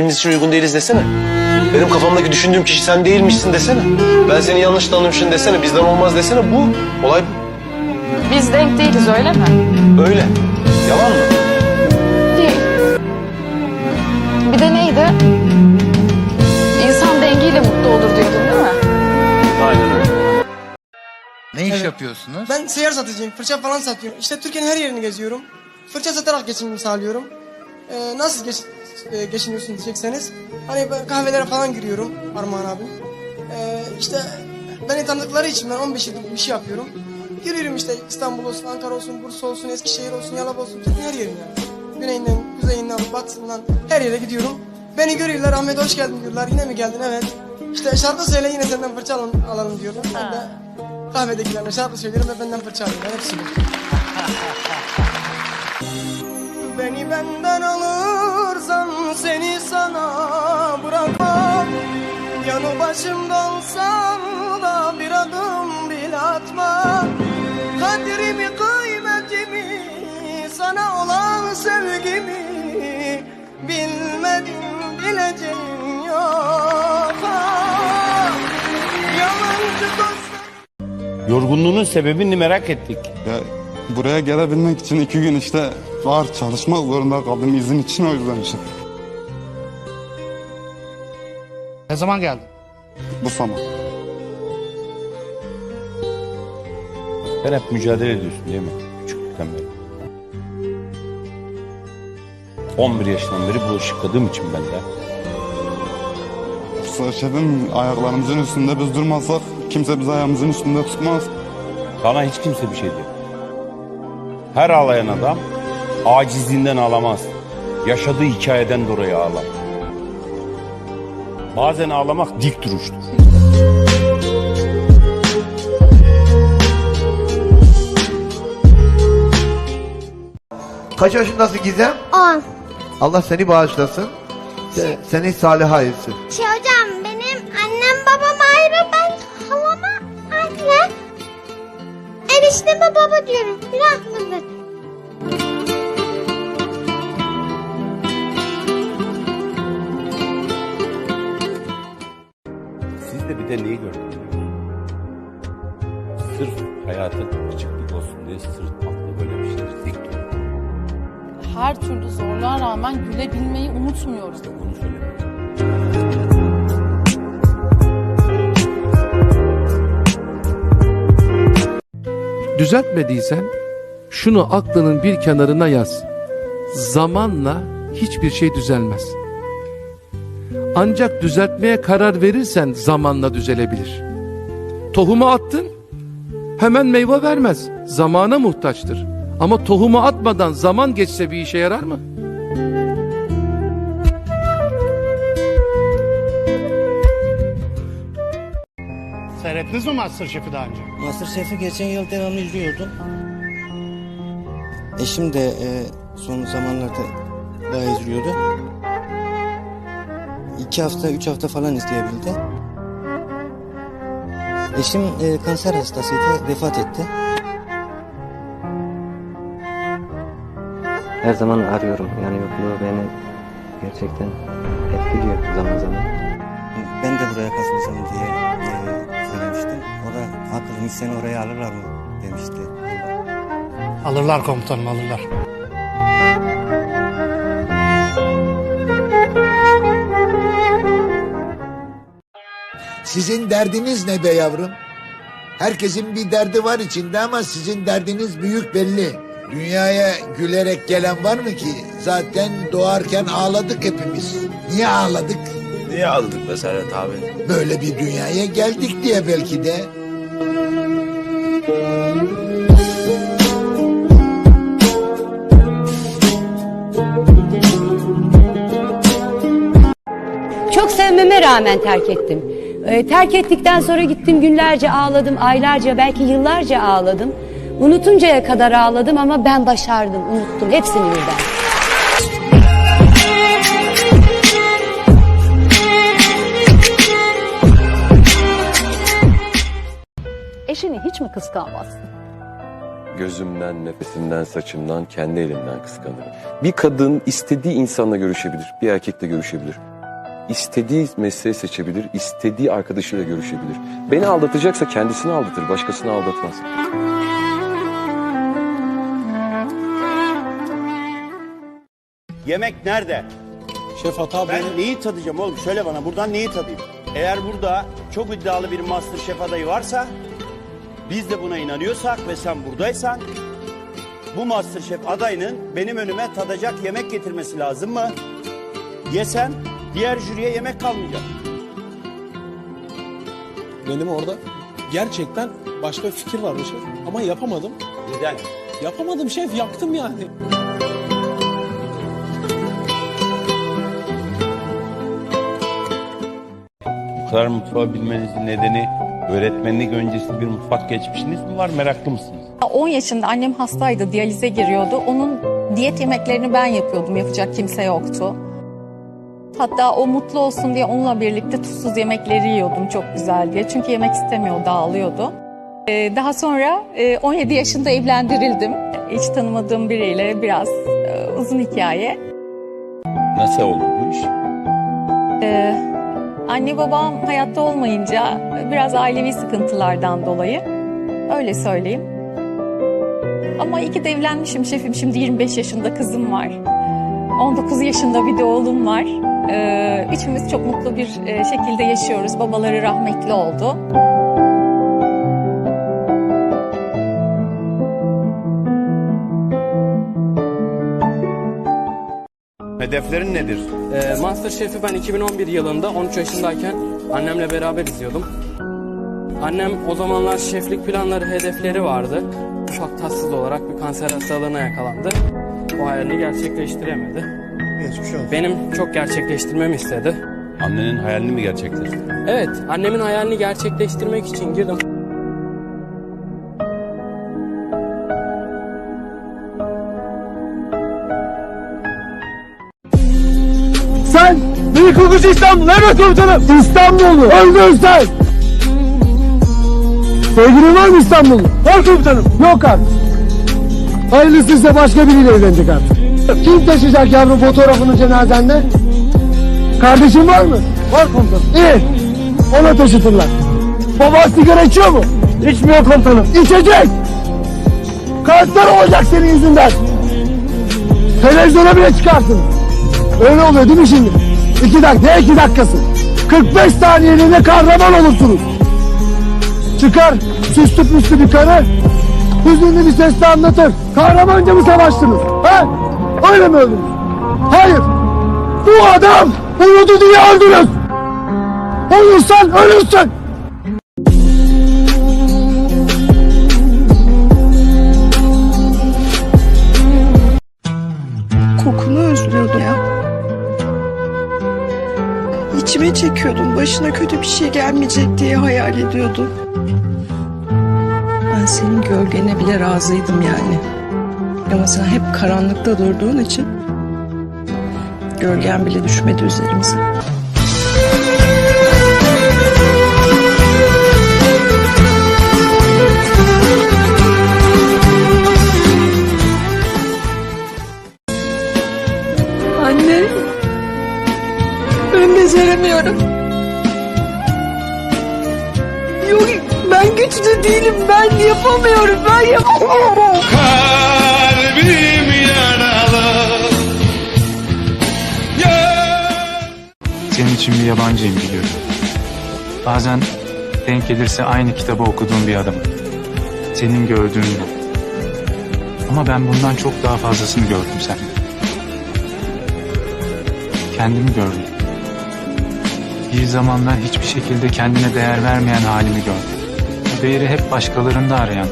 Birbirimiz için uygun değiliz desene. Benim kafamdaki düşündüğüm kişi sen değilmişsin desene. Ben seni yanlış tanımışım desene. Bizden olmaz desene. Bu. Olay bu. Biz denk değiliz öyle mi? Öyle. Yalan mı? Değil. Bir de neydi? İnsan dengiyle mutlu olur diyordun değil mi? Aynen öyle. Ne iş Evet. yapıyorsunuz? Ben seyyar satıcıyım. Fırça falan satıyorum. İşte Türkiye'nin her yerini geziyorum. Fırça satarak geçimimi sağlıyorum. Ee, nasıl geç, e, geçiniyorsun diyecekseniz. Hani ben kahvelere falan giriyorum Armağan abi. Ee, işte beni tanıdıkları için ben 15 yıldır bir şey yapıyorum. Giriyorum işte İstanbul olsun, Ankara olsun, Bursa olsun, Eskişehir olsun, Yalova olsun. Türkiye'nin her yerine. Güneyinden, kuzeyinden, batısından her yere gidiyorum. Beni görüyorlar, Ahmet hoş geldin diyorlar. Yine mi geldin? Evet. İşte şarkı söyle yine senden fırça alalım, alalım diyorlar. Ben de kahvedekilerine şarkı söylerim ve benden fırça alıyorlar. Hepsi bu. Beni benden alırsan seni sana bırakmam. Yanı başımda olsan da bir adım bile atmam. Kadrimi kıymetimi sana olan sevgimi Bilmedin bileceğin yok. Ah, Yalancı dostlar. Yorgunluğunun sebebini merak ettik. Ya buraya gelebilmek için iki gün işte var çalışmak zorunda kaldım izin için o yüzden işte. Ne zaman geldin? Bu sana. Sen hep mücadele ediyorsun değil mi? Küçüklükten beri. 11 yaşından beri bulaşık yıkadığım için ben de. Söyledim ayaklarımızın üstünde biz durmazsak kimse bizi ayağımızın üstünde tutmaz. Sana hiç kimse bir şey diyor. Her ağlayan adam acizliğinden ağlamaz. Yaşadığı hikayeden dolayı ağlar. Bazen ağlamak dik duruştur. Kaç yaşındasın Gizem? 10. Allah seni bağışlasın. Se- seni salih ayırsın. Şey hocam benim annem babam ayrı ben halama anne. Enişteme baba diyorum. Rahmetli. Siz de neyi gördünüz? Sırf hayatın açıklık olsun diye sırtmakla böyle bir şeyler dik. Her türlü zorluğa rağmen gülebilmeyi unutmuyoruz. İşte bunu söylemek. Düzeltmediysen şunu aklının bir kenarına yaz. Zamanla hiçbir şey düzelmez. Ancak düzeltmeye karar verirsen zamanla düzelebilir. Tohumu attın, hemen meyve vermez. Zamana muhtaçtır. Ama tohumu atmadan zaman geçse bir işe yarar mı? Seyrettiniz mi Masterchef'i daha önce? Masterchef'i geçen yıl devamlı izliyordum. Eşim de e, son zamanlarda daha izliyordu. İki hafta, üç hafta falan izleyebildi. Eşim e, kanser hastasıydı, vefat etti. Her zaman arıyorum. Yani yokluğu beni gerçekten etkiliyor zaman zaman. Ben de buraya katılacağım diye e, söylemiştim. O da haklıymış, seni oraya alırlar mı demişti. Alırlar komutanım alırlar. Sizin derdiniz ne be yavrum? Herkesin bir derdi var içinde ama sizin derdiniz büyük belli. Dünyaya gülerek gelen var mı ki? Zaten doğarken ağladık hepimiz. Niye ağladık? Niye aldık be Serhat abi? Böyle bir dünyaya geldik diye belki de. Çok sevmeme rağmen terk ettim. Ee, terk ettikten sonra gittim günlerce ağladım, aylarca belki yıllarca ağladım. Unutuncaya kadar ağladım ama ben başardım, unuttum hepsini birden. Eşini hiç mi kıskanmazsın? Gözümden, nefesimden, saçımdan, kendi elimden kıskanırım. Bir kadın istediği insanla görüşebilir, bir erkekle görüşebilir. İstediği mesleği seçebilir, istediği arkadaşıyla görüşebilir. Beni aldatacaksa kendisini aldatır, başkasını aldatmaz. Yemek nerede? Şef hata Ben neyi tadacağım oğlum? Söyle bana buradan neyi tadayım? Eğer burada çok iddialı bir Masterchef adayı varsa, biz de buna inanıyorsak ve sen buradaysan, bu Masterchef adayının benim önüme tadacak yemek getirmesi lazım mı? Yesem diğer jüriye yemek kalmayacak. Benim orada gerçekten başka bir fikir vardı şef. Ama yapamadım. Neden? Yapamadım şef yaktım yani. Bu kadar mutfağı bilmenizin nedeni öğretmenlik öncesi bir mutfak geçmişiniz mi var, meraklı mısınız? 10 yaşında annem hastaydı, diyalize giriyordu. Onun diyet yemeklerini ben yapıyordum, yapacak kimse yoktu. Hatta o mutlu olsun diye onunla birlikte tuzsuz yemekleri yiyordum çok güzel diye. Çünkü yemek istemiyor, dağılıyordu. Ee, Daha sonra e, 17 yaşında evlendirildim. Hiç tanımadığım biriyle biraz e, uzun hikaye. Nasıl oldu bu iş? Ee, anne babam hayatta olmayınca biraz ailevi sıkıntılardan dolayı öyle söyleyeyim. Ama iyi ki de evlenmişim şefim. Şimdi 25 yaşında kızım var. 19 yaşında bir de oğlum var. Ee, üçümüz çok mutlu bir e, şekilde yaşıyoruz. Babaları rahmetli oldu. Hedeflerin nedir? Ee, Masterchef'i ben 2011 yılında 13 yaşındayken annemle beraber izliyordum. Annem o zamanlar şeflik planları, hedefleri vardı. Ufak tatsız olarak bir kanser hastalığına yakalandı. O hayalini gerçekleştiremedi. Geçmiş olsun. Benim çok gerçekleştirmemi istedi. Annenin hayalini mi gerçekleştirdin? Evet, annemin hayalini gerçekleştirmek için girdim. Sen Büyük Hukuş İstanbul evet komutanım. İstanbul'u öldür sen. Sevgilin var mı İstanbul'u? Var komutanım. Yok artık. Hayırlısıysa başka biriyle evlenecek artık. Kim taşıyacak yavrum fotoğrafını cenazende? Kardeşin var mı? Var komutanım. İyi. Ona taşıtırlar. Baba sigara içiyor mu? İçmiyor komutanım. İçecek. Kanser olacak senin yüzünden. Televizyona bile çıkarsın. Öyle oluyor değil mi şimdi? İki dakika, ne iki dakikası? 45 saniyeliğine kahraman olursunuz. Çıkar süslü püslü bir karı, hüzünlü bir sesle anlatır. Kahramanca mı savaştınız? Ha? Öyle mi öldünüz? Hayır. Bu adam uyudu diye öldünüz. Uyursan ölürsün. Kokunu özlüyordum ya. İçime çekiyordum. Başına kötü bir şey gelmeyecek diye hayal ediyordum. Gölgene bile razıydım yani. Ama sen hep karanlıkta durduğun için gölgen bile düşmedi üzerimize. Anne. Ben beceremiyorum. Ben değilim. Ben yapamıyorum. Ben yapamıyorum. Kalbim yaralı. Senin için bir yabancıyım biliyorum. Bazen denk gelirse aynı kitabı okuduğum bir adamım. Senin gördüğün bu. Ama ben bundan çok daha fazlasını gördüm sende. Kendimi gördüm. Bir zamanlar hiçbir şekilde kendine değer vermeyen halimi gördüm. Değeri hep başkalarında arayan.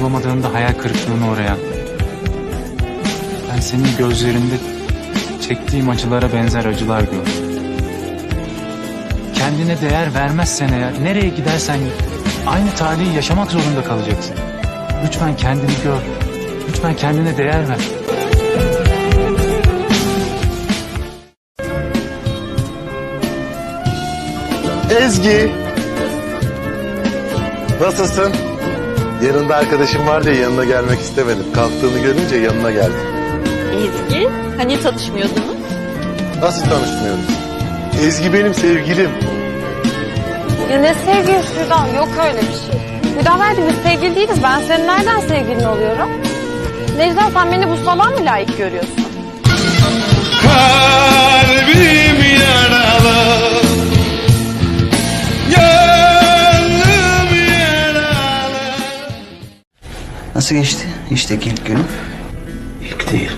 Bulamadığında hayal kırıklığına uğrayan. Ben senin gözlerinde çektiğim acılara benzer acılar gördüm. Kendine değer vermezsen eğer nereye gidersen git aynı tarihi yaşamak zorunda kalacaksın. Lütfen kendini gör. Lütfen kendine değer ver. Ezgi. Nasılsın? Yanında arkadaşım var diye yanına gelmek istemedim. Kalktığını görünce yanına geldim. Ezgi, hani tanışmıyordunuz? Nasıl tanışmıyoruz? Ezgi benim sevgilim. Ya ne sevgilisi Hüdan? Yok öyle bir şey. Hüdan verdi biz sevgili değiliz. Ben senin nereden sevgilin oluyorum? Necla sen beni bu salağa mı layık görüyorsun? Kalbim Nasıl geçti işteki ilk günün? İlk değil.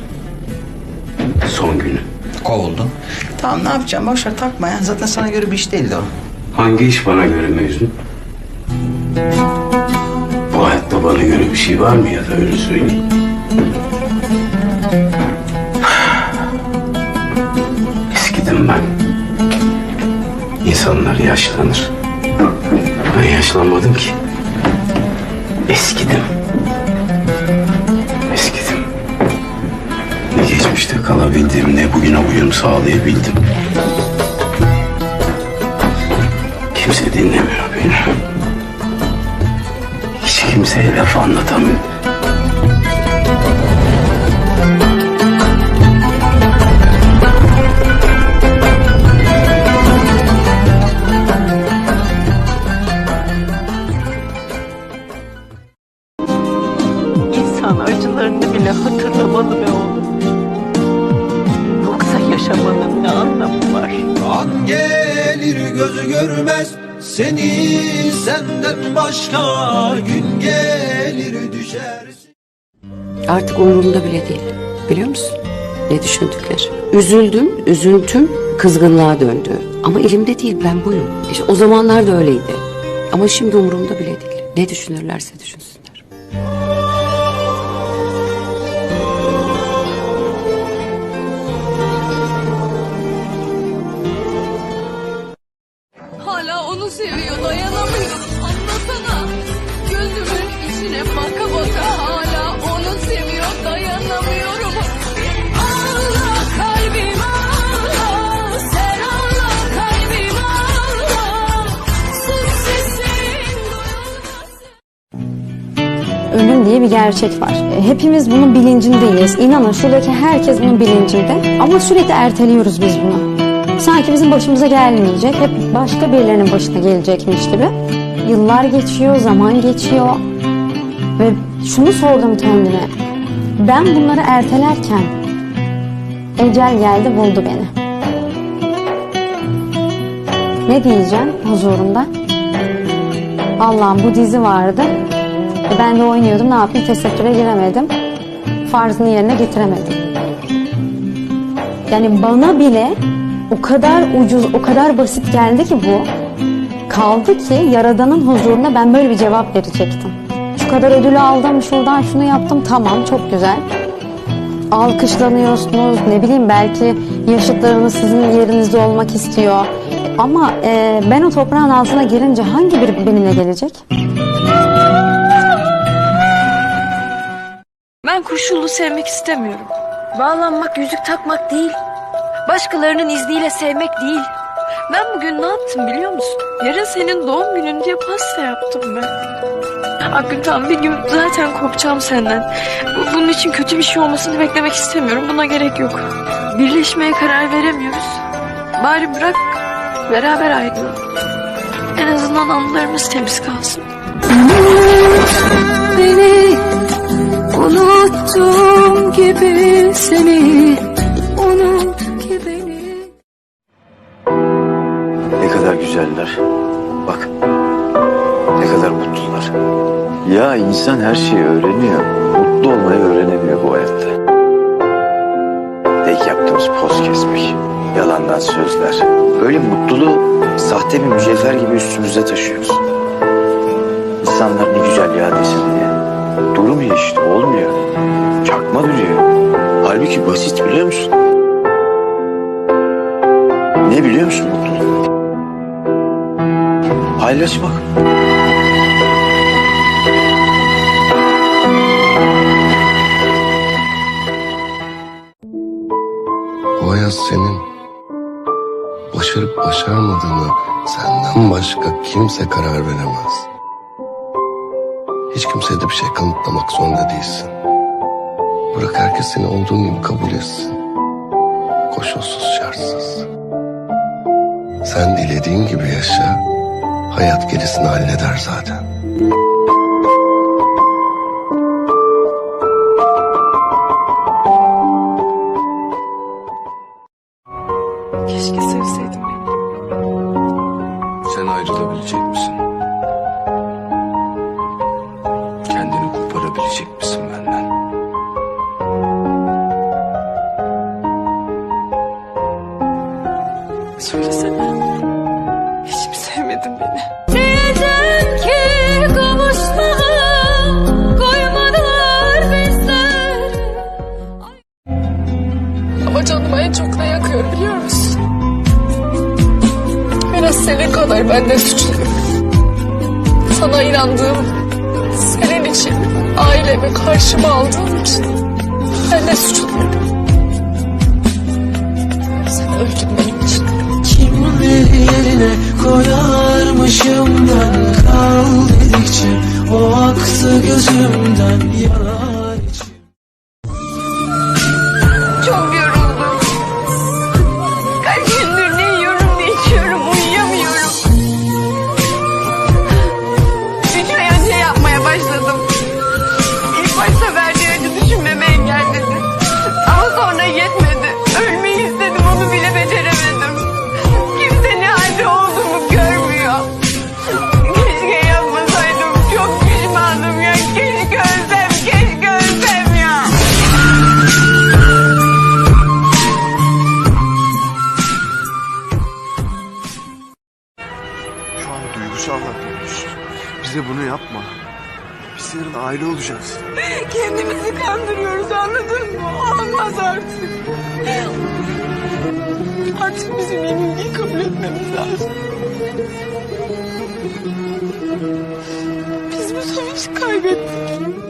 Son günü. Kovuldun. Tamam ne yapacağım boş ver takma ya. Zaten sana göre bir iş değildi o. Hangi iş bana göre Mecnun? Bu hayatta bana göre bir şey var mı ya da öyle söyleyeyim. Eskidim ben. İnsanlar yaşlanır. Ben yaşlanmadım ki. Eskidim. Kalabildim ne bugüne uyum sağlayabildim. Kimse dinlemiyor beni. Hiç kimseye laf anlatamıyorum. İnsan acılarını gözü görmez seni senden başka gün gelir düşer. Artık umurumda bile değil. Biliyor musun? Ne düşündükleri. Üzüldüm, üzüntüm kızgınlığa döndü. Ama elimde değil, ben buyum. İşte o zamanlar da öyleydi. Ama şimdi umurumda bile değil. Ne düşünürlerse düşünsünler. Gerçek var. E, Hepimiz bunun bilincindeyiz. İnanın şuradaki herkes bunun bilincinde. Ama sürekli erteliyoruz biz bunu. Sanki bizim başımıza gelmeyecek, hep başka birilerinin başına gelecekmiş gibi. Yıllar geçiyor, zaman geçiyor. Ve şunu sordum kendime. Ben bunları ertelerken ecel geldi buldu beni. Ne diyeceğim huzurunda? Allah'ım bu dizi vardı. E Ben de oynuyordum. Ne yapayım? Tesettüre giremedim. Farzını yerine getiremedim. Yani bana bile o kadar ucuz, o kadar basit geldi ki bu. Kaldı ki Yaradan'ın huzuruna ben böyle bir cevap verecektim. Şu kadar ödül aldım, şuradan şunu yaptım. Tamam, çok güzel. Alkışlanıyorsunuz, ne bileyim belki yaşıtlarınız sizin yerinizde olmak istiyor. Ama e, ben o toprağın altına girince hangi biri benimle gelecek? Koşullu sevmek istemiyorum. Bağlanmak, yüzük takmak değil. Başkalarının izniyle sevmek değil. Ben bugün ne yaptım biliyor musun? Yarın senin doğum günün diye pasta yaptım ben. Akgün bir gün zaten korkacağım senden. Bu- Bunun için kötü bir şey olmasını beklemek istemiyorum. Buna gerek yok. Birleşmeye karar veremiyoruz. Bari bırak beraber ayrılalım. En azından anılarımız temiz kalsın. Beni unuttum gibi seni unut ki beni. Ne kadar güzeller. Bak. Ne kadar mutlular. Ya insan her şeyi öğreniyor. Mutlu olmayı öğrenemiyor bu hayatta. Tek yaptığımız poz kesmek. Yalandan sözler. Böyle mutluluğu sahte bir mücevher gibi üstümüzde taşıyoruz. İnsanlar ne güzel ya desin. Durmuyor işte olmuyor. Çakma duruyor. Halbuki basit biliyor musun? Ne biliyor musun mutluluk? Paylaşmak. Bu hayat senin. Başarıp başarmadığını senden başka kimse karar veremez. Hiç kimseye de bir şey kanıtlamak zorunda değilsin. Bırak herkes seni olduğun gibi kabul etsin. koşulsuz şartsız. Sen dilediğin gibi yaşa, hayat gerisini halleder zaten. Kadar ben de suçluyum. Sana inandığım, senin için ailemi karşıma aldığım için ben de suçluyum. Sen öldün benim için. Kimleri yerine koyarmışım ben kal dedikçe o aktı gözümden yanar Bize bunu yapma. Biz yarın aile olacağız. Kendimizi kandırıyoruz anladın mı? Olmaz artık. Artık bizim yenilgiyi kabul etmemiz lazım. Biz bu savaşı kaybettik.